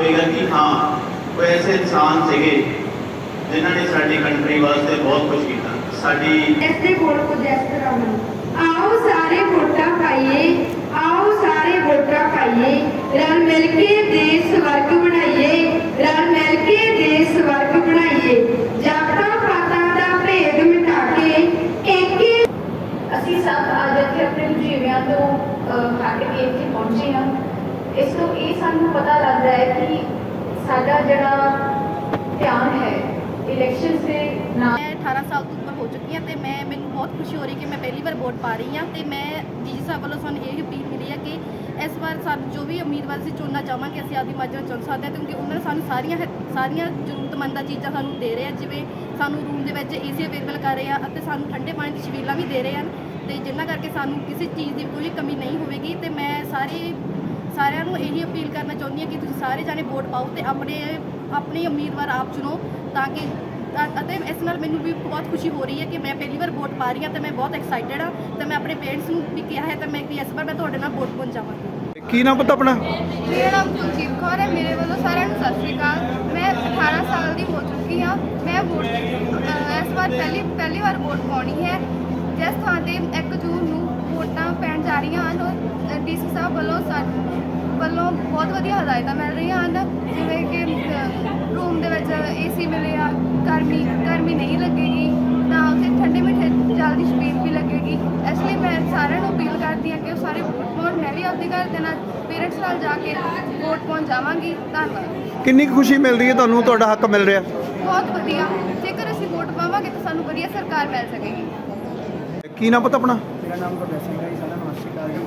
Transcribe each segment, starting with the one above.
ਹੋਏਗਾ ਕਿ ਹਾਂ ਕੋਈ ਐਸੇ ਇਨਸਾਨ ਸੀਗੇ ਜਿਨ੍ਹਾਂ ਨੇ ਸਾਡੀ ਕੰਟਰੀ ਵਾਸਤੇ ਬਹੁਤ ਕੁਝ ਕੀਤਾ। ਸਾਡੀ ਇਸ ਦੇ ਕੋਲ ਕੁਝ ਇਸ ਤਰ੍ਹਾਂ ਆਓ ਸਾਰੇ ਵੋਟਾਂ ਪਾਈਏ ਆਓ ਸਾਰੇ ਵੋਟਾਂ ਪਾਈਏ ਰਲ ਮਿਲ ਕੇ ਦੇਸ਼ ਸਵਰਗ ਬਣਾਈਏ ਰਲ ਮਿਲ ਕੇ ਦੇਸ਼ ਸਵਰਗ ਬਣਾਈਏ। ਜਾਤਾਂ ਪਾਤਾਂ ਦਾ ਭੇਦ ਮਿਟਾ ਕੇ ਏਕੇ ਅਸੀਂ ਸਭ ਅੱਜ ਇੱਥੇ ਆਪਣੇ ਮੁਜੀਵਿਆਂ ਤੋਂ ਹਟ ਕੇ ਇੱਥੇ ਪਹੁੰਚੇ ਹਾਂ। ਇਸ ਤੋਂ ਇਹ ਸਾਨੂੰ ਪਤਾ ਲੱਗਦਾ ਹੈ ਕਿ ਸਾਡਾ ਜਿਹੜਾ ਧਿਆਨ ਹੈ ਇਲੈਕਸ਼ਨ ਦੇ ਨਾਲ ਮੈਂ 18 ਸਾਲ ਤੋਂ ਉੱਪਰ ਹੋ ਚੁੱਕੀ ਹਾਂ ਤੇ ਮੈਂ, ਮੈਨੂੰ ਬਹੁਤ ਖੁਸ਼ੀ ਹੋ ਰਹੀ ਕਿ ਮੈਂ ਪਹਿਲੀ ਵਾਰ ਵੋਟ ਪਾ ਰਹੀ ਹਾਂ ਤੇ ਮੈਂ ਜੀ ਸਾਹਿਬ ਵੱਲੋਂ ਸਾਨੂੰ ਇਹ ਅਪੀਲ ਮਿਲੀ ਹੈ ਕਿ ਇਸ ਵਾਰ ਸਾਨੂੰ ਜੋ ਵੀ ਉਮੀਦਵਾਰ ਅਸੀਂ ਚੁਣਨਾ ਚਾਹਾਂਗੇ, ਅਸੀਂ ਆਪਦੀ ਮਰਜ਼ੀ ਨਾਲ ਚੁਣ ਸਕਦੇ ਹਾਂ ਕਿਉਂਕਿ ਉਹਨਾਂ ਨੇ ਸਾਨੂੰ ਸਾਰੀਆਂ ਹ- ਸਾਰੀਆਂ ਜ਼ਰੂਰਤਮੰਦਾਂ ਚੀਜ਼ਾਂ ਸਾਨੂੰ ਦੇ ਰਹੇ ਆ, ਜਿਵੇਂ ਸਾਨੂੰ ਰੂਮ ਦੇ ਵਿੱਚ ਏਸੀ ਅਵੇਲੇਬਲ ਕਰ ਰਹੇ ਆ ਅਤੇ ਸਾਨੂੰ ਠੰਡੇ ਪਾਣੀ ਦੀ ਛਬੀਲਾਂ ਵੀ ਦੇ ਰਹੇ ਹਨ ਤੇ ਜਿਨ੍ਹਾਂ ਕਰਕੇ ਸਾਨੂੰ ਕਿਸੇ ਚੀਜ਼ ਦੀ ਕੋਈ ਕਮੀ ਨਹੀਂ ਹੋਵੇਗੀ ਤੇ ਮੈਂ ਸਾਰੇ ਸਾਰਿਆਂ ਨੂੰ ਇਹੀ ਅਪੀਲ ਕਰਨਾ ਚਾਹੁੰਦੀ ਹਾਂ ਕਿ ਤੁਸੀਂ ਸਾਰੇ ਜਾਣੇ ਵੋਟ ਪਾਓ ਤੇ ਆਪਣੇ ਆਪਣੇ ਉਮੀਦਵਾਰ ਆਪ ਚੁਣੋ ਤਾਂ ਕਿ ਅਤੇ ਇਸ ਨਾਲ ਮੈਨੂੰ ਵੀ ਬਹੁਤ ਖੁਸ਼ੀ ਹੋ ਰਹੀ ਹੈ ਕਿ ਮੈਂ ਪਹਿਲੀ ਵਾਰ ਵੋਟ ਪਾ ਰਹੀ ਹਾਂ ਤੇ ਮੈਂ ਬਹੁਤ ਐਕਸਾਈਟਡ ਹਾਂ ਤੇ ਮੈਂ ਆਪਣੇ ਪੇਰੈਂਟਸ ਨੂੰ ਵੀ ਕਿਹਾ ਹੈ ਤੇ ਮੈਂ ਕਿ ਇਸ ਵਾਰ ਮੈਂ ਤੁਹਾਡੇ ਨਾਲ ਵੋਟ ਪਾਉਣ ਜਾਵਾਂਗੀ। ਕੀ ਨਾਮ ਪਤਾ ਆਪਣਾ? ਮੇਰਾ ਨਾਮ ਕੁਲਜੀਤ ਕੌਰ ਹੈ ਮੇਰੇ ਵੱਲੋਂ ਸਾਰਿਆਂ ਨੂੰ ਸਤਿ ਸ਼੍ਰੀ ਅਕਾਲ। ਮੈਂ 18 ਸਾਲ ਦੀ ਹੋ ਚੁੱਕੀ ਹਾਂ ਮੈਂ ਵੋਟ ਇਸ ਵਾਰ ਪਹਿਲੀ ਪਹਿਲੀ ਵਾਰ ਵੋਟ ਪਾਉਣੀ ਹੈ। ਜਿਸ ਥਾਂ ਤੇ 1 ਜੂਨ ਨੂੰ ਵੋਟਾਂ ਪੈਣ ਜਾ ਰਹੀਆਂ ਹਨ ਡੀਸੀ ਸਾਹਿਬ ਵੱਲੋਂ ਸਾਨੂੰ ਵੱਲੋਂ ਬਹੁਤ ਵਧੀਆ ਹਦਾਇਤਾਂ ਮਿਲ ਰਹੀਆਂ ਹਨ। ਜਿਵੇਂ ਕਿ ਰੂਮ ਦੇ ਵਿੱਚ ਏਸੀ ਮਿਲੇ ਆ ਗਰਮੀ ਗਰਮੀ ਨਹੀਂ ਲੱਗੇਗੀ ਨਾ ਉੱਥੇ ਠੰਡੇ ਮਿੱਠੇ ਜਲ ਦੀ ਵੀ ਲੱਗੇਗੀ। ਇਸ ਲਈ ਮੈਂ ਸਾਰਿਆਂ ਨੂੰ ਅਪੀਲ ਕਰਦੀ ਹਾਂ ਕਿ ਉਹ ਸਾਰੇ ਵੋਟ ਪਾਉਣ। ਮੈਂ ਵੀ ਆਪਦੇ ਘਰ ਦੇ ਨਾਲ ਪੇਰੈਂਟਸ ਨਾਲ ਜਾ ਕੇ ਵੋਟ ਪਾਉਣ ਜਾਵਾਂਗੀ। ਧੰਨਵਾਦ। ਕਿੰਨੀ ਕੁ ਖੁਸ਼ੀ ਮਿਲ ਰਹੀ ਹੈ ਤੁਹਾਨੂੰ? ਤੁਹਾਡਾ ਹੱਕ ਮਿਲ ਰਿਹਾ। ਬਹੁਤ ਵਧੀਆ। ਜੇਕਰ ਅਸੀਂ ਵੋਟ ਪਾਵਾਂਗੇ ਤਾਂ ਸਾਨੂੰ ਵਧੀਆ ਸਰਕਾਰ ਮਿਲ ਸਕੇਗੀ। ਕੀ ਨਾਮ ਪਤਾ ਆਪਣਾ? ਮੇਰਾ ਨਾਮ ਗੁਰਦੇਵ ਸਿੰਘ ਹੈ ਜੀ ਸਾਡਾ ਨਮਸਤੇ ਅਕਾਲ ਜੀ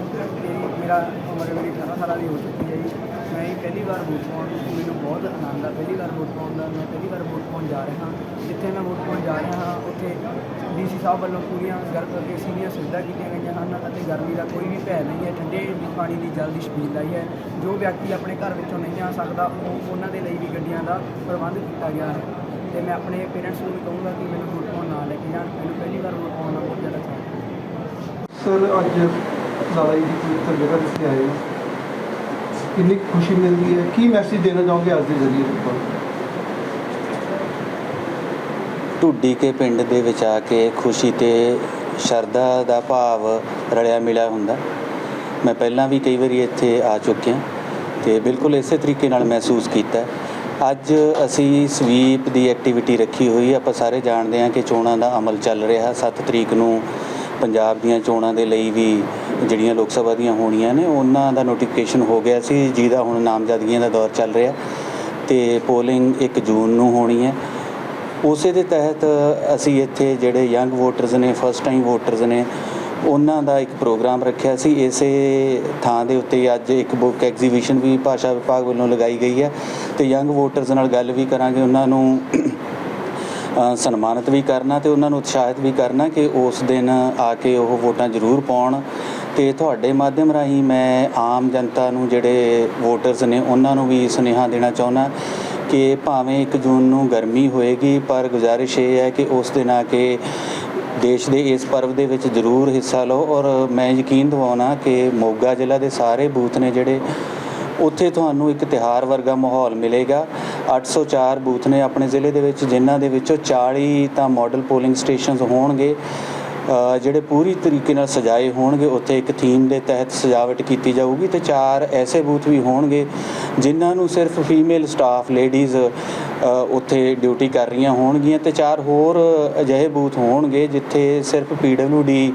ਤੇ ਮੇਰਾ ਉਮਰ ਮੇਰੀ 18 ਸਾਲਾਂ ਦੀ ਹੋ ਚੁੱਕੀ ਹੈ ਜੀ। ਮੈਂ ਜੀ ਪਹਿਲੀ ਵਾਰ ਵੋਟ ਪਾਉਣ ਮੈਨੂੰ ਬਹੁਤ ਆਨੰਦ ਆ। ਪਹਿਲੀ ਵਾਰ ਵੋਟ ਪਾਉਣ ਦਾ ਮੈਂ ਪਹਿਲੀ ਵਾਰ ਵੋਟ ਪਾਉਣ ਜਾ ਰਿਹਾ ਹਾਂ। ਜਿੱਥੇ ਮੈਂ ਵੋਟ ਪਾਉਣ ਜਾ ਰਿਹਾ ਹਾਂ, ਉੱਥੇ ਡੀਸੀ ਸਾਹਿਬ ਵੱਲੋਂ ਪੂਰੀਆਂ ਗਰਭ ਕਰਕੇ ਸੀਨੀਅਰ ਸੁਵਿਧਾ ਕੀਤੀਆਂ ਗਈਆਂ ਹਨ ਅਤੇ ਗਰਮੀ ਦਾ ਕੋਈ ਵੀ ਭੈ ਨਹੀਂ ਹੈ। ਠੰਡੇ ਪਾਣੀ ਦੀ ਜਲਦੀ ਛਬੀਲ ਲਾਈ ਹੈ। ਜੋ ਵਿਅਕਤੀ ਆਪਣੇ ਘਰ ਵਿੱਚੋਂ ਨਹੀਂ ਆ ਸਕਦਾ, ਉਹ ਉਹਨਾਂ ਦੇ ਲਈ ਵੀ ਗੱਡੀਆਂ ਦਾ ਪ੍ਰਬੰਧ ਕੀਤਾ ਗਿਆ ਹੈ। ਤੇ ਮੈਂ ਆਪਣੇ ਪੇਰੈਂਟਸ ਨੂੰ ਵੀ ਕਹੂੰਗਾ ਕਿ ਮੈਨੂੰ ਵੋਟ ਪਾਉਣ ਨਾ ਲੈ ਕੇ ਜਾਣ। ਮੈਨੂੰ ਪਹਿਲੀ ਵਾਰ ਵੋਟ ਪਾਉਣ ਦਾ ਬਹੁਤ ਜ਼ਿਆਦਾ ਚਾਅ ਸਰ, ਅੱਜ ਲਾਲਾ ਜੀ ਦੀ ਪਵਿੱਤਰ ਜਗ੍ਹਾ ਤੇ ਆਏ ਹੋ? ਕਿੰਨੀ ਖੁਸ਼ੀ ਮਿਲਦੀ ਹੈ? ਕੀ ਮੈਸੇਜ ਦੇਣਾ ਚਾਹੋਗੇ ਅੱਜ ਦੇ ਜ਼ਰੀਏ ਤੋਂ ਢੁੱਡੀ ਕੇ ਪਿੰਡ ਦੇ ਵਿੱਚ ਆ ਕੇ ਖੁਸ਼ੀ ਤੇ ਸ਼ਰਧਾ ਦਾ ਭਾਵ ਰਲਿਆ ਮਿਲਿਆ ਹੁੰਦਾ। ਮੈਂ ਪਹਿਲਾਂ ਵੀ ਕਈ ਵਾਰੀ ਇੱਥੇ ਆ ਚੁੱਕਿਆ ਤੇ ਬਿਲਕੁਲ ਇਸੇ ਤਰੀਕੇ ਨਾਲ ਮਹਿਸੂਸ ਕੀਤਾ ਅੱਜ ਅਸੀਂ ਸਵੀਪ ਦੀ ਐਕਟੀਵਿਟੀ ਰੱਖੀ ਹੋਈ ਆਪਾਂ ਸਾਰੇ ਜਾਣਦੇ ਹਾਂ ਕਿ ਚੋਣਾਂ ਦਾ ਅਮਲ ਚੱਲ ਰਿਹਾ। 7 ਤਰੀਕ ਨੂੰ ਪੰਜਾਬ ਦੀਆਂ ਚੋਣਾਂ ਦੇ ਲਈ ਵੀ ਜਿਹੜੀਆਂ ਲੋਕ ਸਭਾ ਦੀਆਂ ਹੋਣੀਆਂ ਨੇ, ਉਹਨਾਂ ਦਾ ਨੋਟੀਫਿਕੇਸ਼ਨ ਹੋ ਗਿਆ ਸੀ, ਜਿਹਦਾ ਹੁਣ ਨਾਮਜ਼ਦਗੀਆਂ ਦਾ ਦੌਰ ਚੱਲ ਰਿਹਾ ਤੇ ਪੋਲਿੰਗ 1 ਜੂਨ ਨੂੰ ਹੋਣੀ ਹੈ। ਉਸੇ ਦੇ ਤਹਿਤ ਅਸੀਂ ਇੱਥੇ ਜਿਹੜੇ ਯੰਗ ਵੋਟਰਸ ਨੇ ਫਸਟ ਟਾਈਮ ਵੋਟਰਸ ਨੇ, ਉਹਨਾਂ ਦਾ ਇੱਕ ਪ੍ਰੋਗਰਾਮ ਰੱਖਿਆ ਸੀ। ਇਸੇ ਥਾਂ ਦੇ ਉੱਤੇ ਅੱਜ ਇੱਕ ਬੁੱਕ ਐਗਜ਼ੀਬਿਸ਼ਨ ਵੀ ਭਾਸ਼ਾ ਵਿਭਾਗ ਵੱਲੋਂ ਲਗਾਈ ਗਈ ਹੈ ਤੇ ਯੰਗ ਵੋਟਰਸ ਨਾਲ ਗੱਲ ਵੀ ਕਰਾਂਗੇ। ਉਹਨਾਂ ਨੂੰ ਸਨਮਾਨਿਤ ਵੀ ਕਰਨਾ ਤੇ ਉਹਨਾਂ ਨੂੰ ਉਤਸ਼ਾਹਿਤ ਵੀ ਕਰਨਾ ਕਿ ਉਸ ਦਿਨ ਆ ਕੇ ਉਹ ਵੋਟਾਂ ਜ਼ਰੂਰ ਪਾਉਣ। ਤੇ ਤੁਹਾਡੇ ਮਾਧਿਅਮ ਰਾਹੀਂ ਮੈਂ ਆਮ ਜਨਤਾ ਨੂੰ ਜਿਹੜੇ ਵੋਟਰਸ ਨੇ ਉਹਨਾਂ ਨੂੰ ਵੀ ਸੁਨੇਹਾ ਦੇਣਾ ਚਾਹੁੰਦਾ ਕਿ ਭਾਵੇਂ 1 ਜੂਨ ਨੂੰ ਗਰਮੀ ਹੋਏਗੀ, ਪਰ ਗੁਜ਼ਾਰਿਸ਼ ਇਹ ਹੈ ਕਿ ਉਸ ਦਿਨ ਆ ਕੇ ਦੇਸ਼ ਦੇ ਇਸ ਪਰਵ ਦੇ ਵਿੱਚ ਜ਼ਰੂਰ ਹਿੱਸਾ ਲਓ। ਔਰ ਮੈਂ ਯਕੀਨ ਦਿਵਾਉਣਾ ਕਿ ਮੋਗਾ ਜ਼ਿਲ੍ਹਾ ਦੇ ਸਾਰੇ ਬੂਥ ਨੇ ਜਿਹੜੇ, ਉੱਥੇ ਤੁਹਾਨੂੰ ਇੱਕ ਤਿਹਾਰ ਵਰਗਾ ਮਾਹੌਲ ਮਿਲੇਗਾ। 804 ਬੂਥ ਨੇ ਆਪਣੇ ਜ਼ਿਲ੍ਹੇ ਦੇ ਵਿੱਚ, ਜਿਨ੍ਹਾਂ ਦੇ ਵਿੱਚੋਂ 40 ਤਾਂ ਮਾਡਲ ਪੋਲਿੰਗ ਸਟੇਸ਼ਨਸ ਹੋਣਗੇ। ਜਿਹੜੇ ਪੂਰੀ ਤਰੀਕੇ ਨਾਲ ਸਜਾਏ ਹੋਣਗੇ, ਉੱਥੇ ਇੱਕ ਥੀਮ ਦੇ ਤਹਿਤ ਸਜਾਵਟ ਕੀਤੀ ਜਾਊਗੀ ਤੇ ਚਾਰ ਐਸੇ ਬੂਥ ਵੀ ਹੋਣਗੇ, ਜਿਨ੍ਹਾਂ ਨੂੰ ਸਿਰਫ ਫੀਮੇਲ ਸਟਾਫ ਲੇਡੀਜ਼ ਉੱਥੇ ਡਿਊਟੀ ਕਰ ਰਹੀਆਂ ਹੋਣਗੀਆਂ ਤੇ ਚਾਰ ਹੋਰ ਅਜਿਹੇ ਬੂਥ ਹੋਣਗੇ, ਜਿੱਥੇ ਸਿਰਫ ਡੀ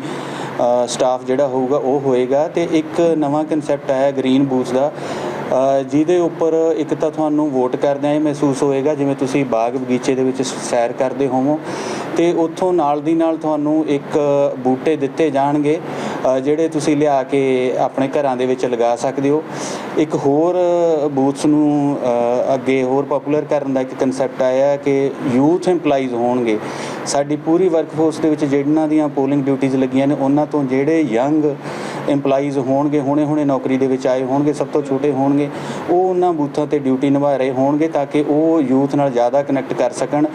ਸਟਾਫ ਜਿਹੜਾ ਹੋਊਗਾ ਉਹ ਹੋਏਗਾ ਤੇ ਇੱਕ ਨਵਾਂ ਕਨਸੈਪਟ ਆਇਆ ਗ੍ਰੀਨ ਬੂਥ ਦਾ। ਜਿਹਦੇ ਉੱਪਰ ਇੱਕ ਤਾਂ ਤੁਹਾਨੂੰ ਵੋਟ ਕਰਦਿਆਂ ਇਹ ਮਹਿਸੂਸ ਹੋਏਗਾ, ਜਿਵੇਂ ਤੁਸੀਂ ਬਾਗ ਬਗੀਚੇ ਦੇ ਵਿੱਚ ਸੈਰ ਕਰਦੇ ਹੋਵੋ, ਤੇ ਉੱਥੋਂ ਨਾਲ ਦੀ ਨਾਲ ਤੁਹਾਨੂੰ ਇੱਕ ਬੂਟੇ ਦਿੱਤੇ ਜਾਣਗੇ ਜਿਹੜੇ ਤੁਸੀਂ ਲਿਆ ਕੇ ਆਪਣੇ ਘਰਾਂ ਦੇ ਵਿੱਚ ਲਗਾ ਸਕਦੇ ਹੋ। ਇੱਕ ਹੋਰ ਬੂਥਸ ਨੂੰ ਅੱਗੇ ਹੋਰ ਪਪੂਲਰ ਕਰਨ ਦਾ ਇੱਕ ਕਨਸੈਪਟ ਆਇਆ ਕਿ ਯੂਥ EMPLOYEES ਹੋਣਗੇ। ਸਾਡੀ ਪੂਰੀ ਵਰਕਫੋਰਸ ਦੇ ਵਿੱਚ ਜਿਹਨਾਂ ਦੀਆਂ ਪੋਲਿੰਗ ਡਿਊਟੀਆਂ ਲੱਗੀਆਂ ਨੇ, ਉਹਨਾਂ ਤੋਂ ਜਿਹੜੇ ਯੰਗ EMPLOYEES ਹੋਣਗੇ ਹੁਣੇ-ਹੁਣੇ ਨੌਕਰੀ ਦੇ ਵਿੱਚ ਆਏ ਹੋਣਗੇ ਸਭ ਤੋਂ ਛੋਟੇ ਹੋਣਗੇ ਉਹ ਉਹਨਾਂ ਬੂਥਾਂ ਤੇ ਡਿਊਟੀ ਨਿਭਾ ਰਹੇ ਹੋਣਗੇ ਤਾਂ ਕਿ ਉਹ ਯੂਥ ਨਾਲ ਜ਼ਿਆਦਾ ਕਨੈਕਟ ਕਰ ਸਕਣ।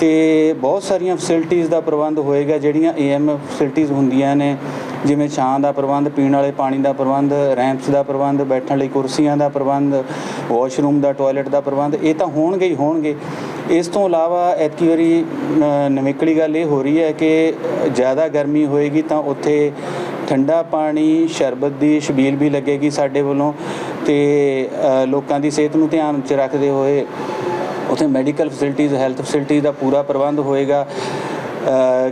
ਤੇ ਬਹੁਤ ਸਾਰੀਆਂ ਫੈਸਿਲਿਟੀਆਂ ਦਾ ਪ੍ਰਬੰਧ ਹੋਏਗਾ ਜਿਹੜੀਆਂ ਏਐਮ ਫੈਸਿਲਿਟੀਆਂ ਹੁੰਦੀਆਂ ਨੇ ਜਿਵੇਂ ਛਾਂ ਦਾ ਪ੍ਰਬੰਧ ਪੀਣ ਵਾਲੇ ਪਾਣੀ ਦਾ ਪ੍ਰਬੰਧ ਰੈਂਪਸ ਦਾ ਪ੍ਰਬੰਧ ਬੈਠਣ ਲਈ ਕੁਰਸੀਆਂ ਦਾ ਪ੍ਰਬੰਧ ਵਾਸ਼ਰੂਮ ਦਾ ਟਾਇਲਟ ਦਾ ਪ੍ਰਬੰਧ ਇਹ ਤਾਂ ਹੋਣਗੇ ਹੀ ਹੋਣਗੇ। ਇਸ ਤੋਂ ਇਲਾਵਾ ਐਤਕੀ ਵਾਰੀ ਅ, ਗੱਲ ਇਹ ਹੋ ਰਹੀ ਹੈ ਕਿ ਜ਼ਿਆਦਾ ਗਰਮੀ ਹੋਏਗੀ ਤਾਂ ਉੱਥੇ ਠੰਡਾ ਪਾਣੀ, ਸ਼ਰਬਤ ਦੀ ਛਬੀਲ ਵੀ ਲੱਗੇਗੀ ਸਾਡੇ ਵੱਲੋਂ ਤੇ ਲੋਕਾਂ ਦੀ ਸਿਹਤ ਨੂੰ ਧਿਆਨ 'ਚ ਰੱਖਦੇ ਹੋਏ ਉੱਥੇ ਮੈਡੀਕਲ ਫੈਸਿਲਿਟੀਜ਼, ਹੈਲਥ ਫੈਸਿਲਿਟੀਜ਼ ਦਾ ਪੂਰਾ ਪ੍ਰਬੰਧ ਹੋਏਗਾ।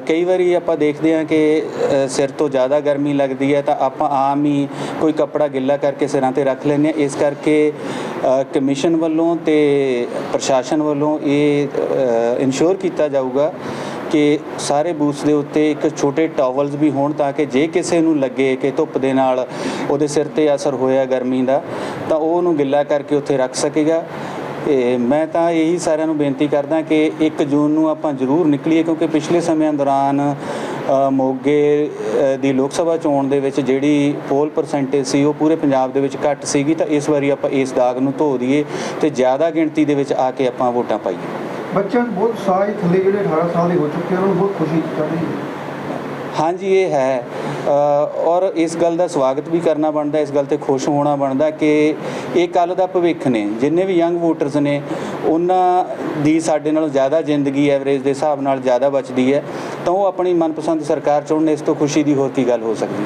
ਕਈ ਵਾਰੀ ਆਪਾਂ ਦੇਖਦੇ ਹਾਂ ਕਿ ਸਿਰ ਤੋਂ ਜ਼ਿਆਦਾ ਗਰਮੀ ਲੱਗਦੀ ਹੈ ਤਾਂ ਆਪਾਂ ਆਮ ਹੀ ਕੋਈ ਕੱਪੜਾ ਗਿੱਲਾ ਕਰਕੇ ਸਿਰਾਂ ਤੇ ਰੱਖ ਲੈਂਦੇ ਹਾਂ। ਇਸ ਕਰਕੇ ਕਮਿਸ਼ਨ ਵੱਲੋਂ ਤੇ ਪ੍ਰਸ਼ਾਸਨ ਵੱਲੋਂ ਇਹ ਇਨਸ਼ੋਰ ਕੀਤਾ ਜਾਊਗਾ ਕਿ ਸਾਰੇ ਬੂਥਸ ਦੇ ਉੱਤੇ ਇੱਕ ਛੋਟੇ ਟਾਵਲਸ ਵੀ ਹੋਣ ਤਾਂ ਕਿ ਜੇ ਕਿਸੇ ਨੂੰ ਲੱਗੇ ਕਿ ਧੁੱਪ ਦੇ ਨਾਲ ਉਹਦੇ ਸਿਰ ਤੇ ਅਸਰ ਹੋਇਆ ਗਰਮੀ ਦਾ, ਤਾਂ ਉਹ ਉਹਨੂੰ ਗਿੱਲਾ ਕਰਕੇ ਉੱਥੇ ਰੱਖ ਸਕੇਗਾ। ਤੇ ਮੈਂ ਤਾਂ ਇਹੀ ਸਾਰਿਆਂ ਨੂੰ ਬੇਨਤੀ ਕਰਦਾ ਕਿ 1 ਜੂਨ ਨੂੰ ਆਪਾਂ ਜ਼ਰੂਰ ਨਿਕਲੀਏ, ਕਿਉਂਕਿ ਪਿਛਲੇ ਸਮਿਆਂ ਦੌਰਾਨ ਮੋਗੇ ਦੀ ਲੋਕ ਸਭਾ ਚੋਣ ਦੇ ਵਿੱਚ ਜਿਹੜੀ ਪੋਲ ਪਰਸੈਂਟੇਜ ਸੀ, ਉਹ ਪੂਰੇ ਪੰਜਾਬ ਦੇ ਵਿੱਚ ਘੱਟ ਸੀਗੀ, ਤਾਂ ਇਸ ਵਾਰੀ ਆਪਾਂ ਇਸ ਦਾਗ ਨੂੰ ਧੋ ਦਈਏ ਤੇ ਜ਼ਿਆਦਾ ਗਿਣਤੀ ਦੇ ਵਿੱਚ ਆ ਕੇ ਆਪਾਂ ਵੋਟਾਂ ਪਾਈਏ। ਬੱਚਿਆਂ ਨੂੰ ਬਹੁਤ ਸਾਹ ਥੱਲੇ ਜਿਹੜੇ 18 ਸਾਲ ਦੇ ਹੋ ਚੁੱਕੇ ਆ, ਉਹਨਾਂ ਨੂੰ ਬਹੁਤ ਖੁਸ਼ੀ ਚੜ ਰਹੀ ਹੈ। ਹਾਂਜੀ ਇਹ ਹੈ। ਔਰ ਇਸ ਗੱਲ ਦਾ ਸਵਾਗਤ ਵੀ ਕਰਨਾ ਬਣਦਾ ਇਸ ਗੱਲ ਤੇ ਖੁਸ਼ ਹੋਣਾ ਬਣਦਾ ਕਿ ਇਹ ਕੱਲ ਦਾ ਭਵਿੱਖ ਨੇ। ਜਿੰਨੇ ਵੀ ਯੰਗ ਵੋਟਰਸ ਨੇ ਉਹਨਾਂ ਦੀ ਸਾਡੇ ਨਾਲੋਂ ਜ਼ਿਆਦਾ ਜ਼ਿੰਦਗੀ ਐਵਰੇਜ ਦੇ ਹਿਸਾਬ ਨਾਲ ਜ਼ਿਆਦਾ ਬਚਦੀ ਹੈ। ਤਾਂ ਉਹ ਆਪਣੀ ਮਨਪਸੰਦ ਸਰਕਾਰ ਚੁਣਨ ਇਸ ਤੋਂ ਖੁਸ਼ੀ ਦੀ ਹੋਰ ਕੀ ਗੱਲ ਹੋ ਸਕਦੀ ਹੈ?